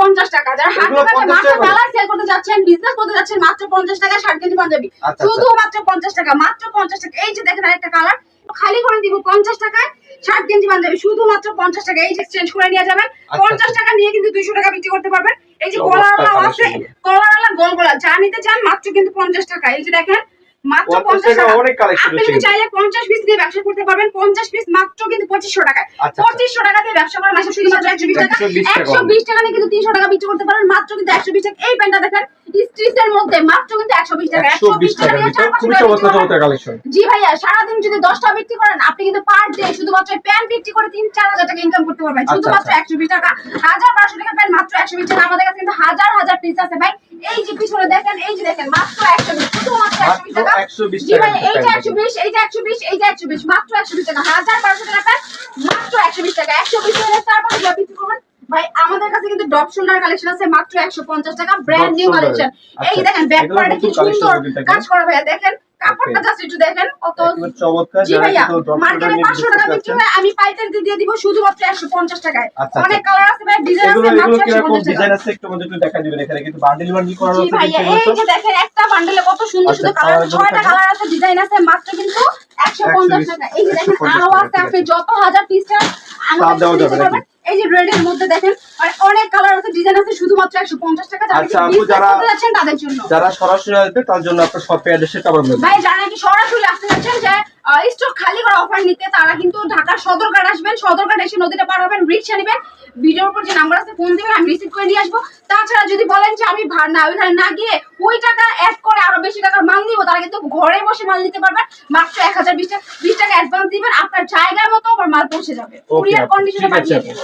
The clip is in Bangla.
পঞ্চাশ টাকা। যারা 50 মাত্র টাকা করে? কালার সেল করতে যাচ্ছেন বিজনেস করতে যাচ্ছেন মাত্র পঞ্চাশ টাকা ষাট কেজি পাঞ্জাবি। আচ্ছা, শুধু মাত্র পঞ্চাশ টাকা মাত্র পঞ্চাশ টাকা। এই যে দেখেন আরেকটা কালার খালি করে দিব পঞ্চাশ টাকায় ষাট কেজি পাঞ্জাবি। শুধুমাত্র পঞ্চাশ টাকা এই এক্সচেঞ্জ করে নিয়ে যাবেন। আচ্ছা, পঞ্চাশ আচ্ছা। টাকা নিয়ে কিন্তু দুইশো টাকা বিক্রি করতে পারবেন। এই যে চমৎকার গলাওয়ালা আছে collection গোল গোলা যা নিতে চান মাত্র কিন্তু পঞ্চাশ টাকা। এই যে দেখেন মাত্র 50 টাকা। অনেক আপনি যদি চাইলে পঞ্চাশ পিস দিয়ে ব্যবসা করতে পারবেন। পঞ্চাশ পিস মাত্র কিন্তু পঁচিশশো টাকায়। আচ্ছা, আচ্ছা। টাকা দিয়ে ব্যবসা মাসে 120 নিয়ে কিন্তু বিক্রি করতে পারেন মাত্র কিন্তু একশো বিশ টাকা। এই প্যান্টটা দেখেন স্ট্রিচের মধ্যে মাত্র কিন্তু একশো বিশ টাকা। একশো বিশ টাকার দিয়ে ভিতর চার পাঁচশো খুবই চমৎকার চমৎকার কালেকশন জি ভাইয়া সারাদিন যদি দশটা বিক্রি করেন আপনি কিন্তু পার ডে শুধুমাত্র প্যান্ট বিক্রি করে তিন চার হাজার টাকা ইনকাম করতে পারবেন। আচ্ছা, শুধুমাত্র আচ্ছা। একশো বিশ টাকা। হাজার পাঁচশো টাকা প্যান্ট মাত্র একশো বিশ টাকা। আমাদের কাছে কিন্তু হাজার হাজার পিস আছে ভাই। এই যে পিছনে দেখেন এই যে দেখেন মাত্র একশো বিশ শুধুমাত্র একশো বিশ টাকা। মাত্র 120 জি টাকা ভাই এইটা যে প্যান্ট একশো বিশ এই একশো বিশ এই একশো বিশ মাত্র একশো বিশ টাকা হাজার বারোশো টাকা মাত্র একশো বিশ টাকা। একশো বিশ টাকা তারপরে যা বিক্রি কিন্তু শোল্ডার কালেকশন আছে মাত্র একশো পঞ্চাশ টাকা ব্র্যান্ড নিউ কালেকশন এই দেখেন ব্যাক পার্টে কি সুন্দর কাজ করা ভাইয়া দেখেন কাপড়টা জাস্ট একটু দেখেন কত চমৎকার জি ভাইয়া মার্কেটে নিয়ে পাঁচশো business টাকা বিক্রি হয় আমি দিয়ে দিব শুধুমাত্র একশো পঞ্চাশ টাকায়। আচ্ছা, অনেক আচ্ছা। কালার আছে ভাই ডিজাইন আছে মাত্র একশো কীরকম পঞ্চাশ ডিজাইন আছে একটু আমাদের একটু দেখা দিবেন এখানে কিন্তু বান্ডিল বান্ডিল করা জি আছে ভাইয়া এই যে দেখেন একটা বান্ডেলে কত সুন্দর আচ্ছা, সুন্দর কালার আছে ছয়টা কালার আছে ডিজাইন আছে মাত্র কিন্তু একশো পঞ্চাশ টাকা। এই যে দেখেন 150 আরও আছে আপনি যত হাজার পিস চান আমাদের। এই যে রেড এর মধ্যে দেখেন আর অনেক আছে শুধুমাত্র একশো পঞ্চাশ টাকা আচ্ছা, আপু, যারা- যাচ্ছেন তাদের জন্য। যারা সরাসরি আসবে তার জন্য আপনার শপে অ্যাড্রেসটা আবার বলবেন ভাই যারা নাকি সরাসরি আসতে যাচ্ছেন যে স্টক খালি করা অফার নিতে তারা কিন্তু ঢাকার সদরঘাট আসবেন। সদরঘাট এসে নদীটা পার হবেন রিক্সা নেবেন। ভিডিওর উপর যে নাম্বার আছে ফোন দিবেন আমি রিসিভ করে নিয়ে আসব। তাছাড়া যদি বলেন যে আমি না ওইখানে না গিয়ে ওই টাকা অ্যাড করে আরও বেশি টাকার মাল নিবো তারা কিন্তু ঘরে বসে মাল নিতে পারবেন। মাত্র এক হাজার বিশ টাকা বিশ টাকা অ্যাডভান্স দিবেন আপনার জায়গার মতো আমার মাল পৌঁছে যাবে। কুরিয়ার কন্ডিশনে পাঠিয়ে দেবো।